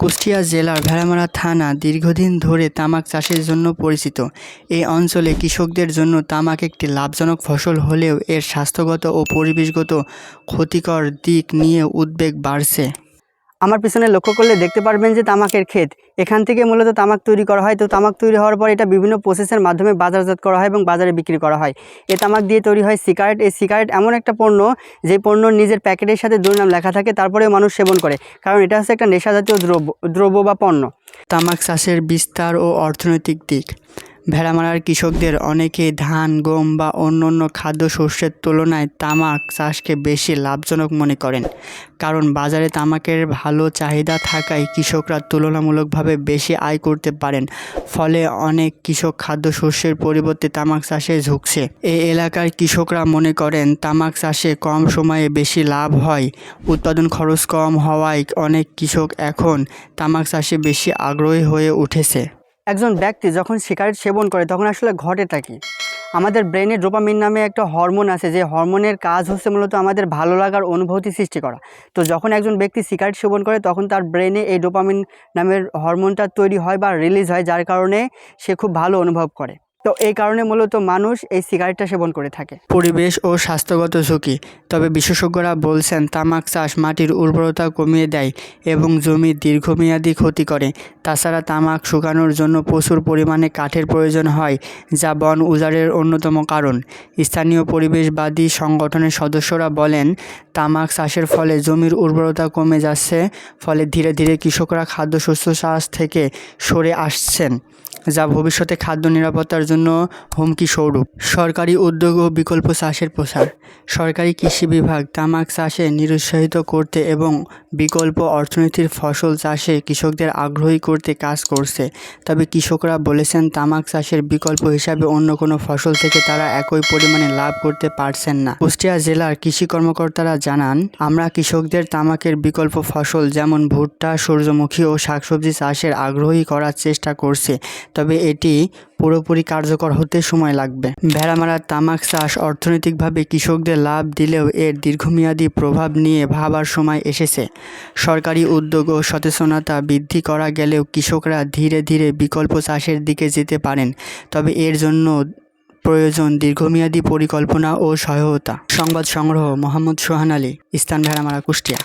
কুষ্টিয়া জেলার ভেড়ামারা থানা দীর্ঘদিন ধরে তামাক চাষের জন্য পরিচিত। এই অঞ্চলে কৃষকদের জন্য তামাক একটি লাভজনক ফসল হলেও এর স্বাস্থ্যগত ও পরিবেশগত ক্ষতিকর দিক নিয়ে উদ্বেগ বাড়ছে। আমার পিছনে লক্ষ্য করলে দেখতে পারবেন যে তামাকের ক্ষেত। এখান থেকে মূলত তামাক তৈরি করা হয়। তো তামাক তৈরি হওয়ার পর এটা বিভিন্ন প্রসেসের মাধ্যমে বাজারজাত করা হয় এবং বাজারে বিক্রি করা হয়। এ তামাক দিয়ে তৈরি হয় সিগারেট। এই সিগারেট এমন একটা পণ্য, যে পণ্য নিজের প্যাকেটের সাথে দুর্নাম লেখা থাকে, তারপরেও মানুষ সেবন করে। কারণ এটা হচ্ছে একটা নেশাজাতীয় দ্রব্য দ্রব্য বা পণ্য। তামাক চাষের বিস্তার ও অর্থনৈতিক দিক। ভেড়ামারার কৃষকদের অনেকে ধান, গম বা অন্য অন্যান্য খাদ্যশস্যের তুলনায় তামাক চাষকে বেশি লাভজনক মনে করেন। কারণ বাজারে তামাকের ভালো চাহিদা থাকায় কৃষকরা তুলনামূলকভাবে বেশি আয় করতে পারেন, ফলে অনেক কৃষক খাদ্যশস্যের পরিবর্তে তামাক চাষে ঝুঁকছে। এই এলাকার কৃষকরা মনে করেন, তামাক চাষে কম সময়ে বেশি লাভ হয়, উৎপাদন খরচ কম হওয়ায় অনেক কৃষক এখন তামাক চাষে বেশি আগ্রহী হয়ে উঠেছে। একজন ব্যক্তি যখন সিগারেট সেবন করে, তখন আসলে ঘটে কি? আমাদের ব্রেনে ডোপামিন নামে একটা হরমোন আছে, যে হরমোনের কাজ হচ্ছে মূলত আমাদের ভালো লাগার অনুভূতি সৃষ্টি করা। তো যখন একজন ব্যক্তি সিগারেট সেবন করে, তখন তার ব্রেনে এই ডোপামিন নামের হরমোনটা তৈরি হয় বা রিলিজ হয়, যার কারণে সে খুব ভালো অনুভব করে। তো এই কারণে মূলত মানুষ এই সিগারেটটা সেবন করে থাকে। পরিবেশ ও স্বাস্থ্যগত ঝুঁকি। তবে বিশেষজ্ঞরা বলছেন, তামাক চাষ মাটির উর্বরতা কমিয়ে দেয় এবং জমির দীর্ঘমেয়াদী ক্ষতি করে। তাছাড়া তামাক শুকানোর জন্য প্রচুর পরিমাণে কাঠের প্রয়োজন হয়, যা বন উজাড়ের অন্যতম কারণ। স্থানীয় পরিবেশবাদী সংগঠনের সদস্যরা বলেন, তামাক চাষের ফলে জমির উর্বরতা কমে যাচ্ছে, ফলে ধীরে ধীরে কৃষকরা খাদ্যশস্য চাষ থেকে সরে আসছেন। যা ভবিষ্যতে খাদ্য নিরাপত্তার জন্য হুমকি স্বরূপ। সরকারি উদ্যোগ ও বিকল্প চাষের প্রসার। সরকারি কৃষি বিভাগ তামাক চাষে নিরুৎসাহিত করতে এবং বিকল্প অর্থনীতির ফসল চাষে কৃষকদের আগ্রহী করতে কাজ করছে। তবে কৃষকরা বলেছেন, তামাক চাষের বিকল্প হিসাবে অন্য কোনো ফসল থেকে তারা একই পরিমাণে লাভ করতে পারছেন না। কুষ্টিয়া জেলার কৃষি কর্মকর্তারা জানান, আমরা কৃষকদের তামাকের বিকল্প ফসল যেমন ভুট্টা, সূর্যমুখী ও শাকসবজি চাষের আগ্রহী করার চেষ্টা করছে তবে এটি পুরোপুরি কার্যকর হতে সময় লাগবে। ভেড়া ভেড়ামারার তামাক চাষ অর্থনৈতিকভাবে কৃষকদের লাভ দিলেও এর দীর্ঘমেয়াদী প্রভাব নিয়ে ভাবার সময় এসেছে। সরকারি উদ্যোগ ও সচেতনতা বৃদ্ধি করা গেলেও কৃষকরা ধীরে ধীরে বিকল্প চাষের দিকে যেতে পারেন, তবে এর জন্য প্রয়োজন দীর্ঘমেয়াদী পরিকল্পনা ও সহায়তা। সংবাদ সংগ্রহ, মোহাম্মদ সোহান আলী, স্থান ভেড়ামারা, কুষ্টিয়া।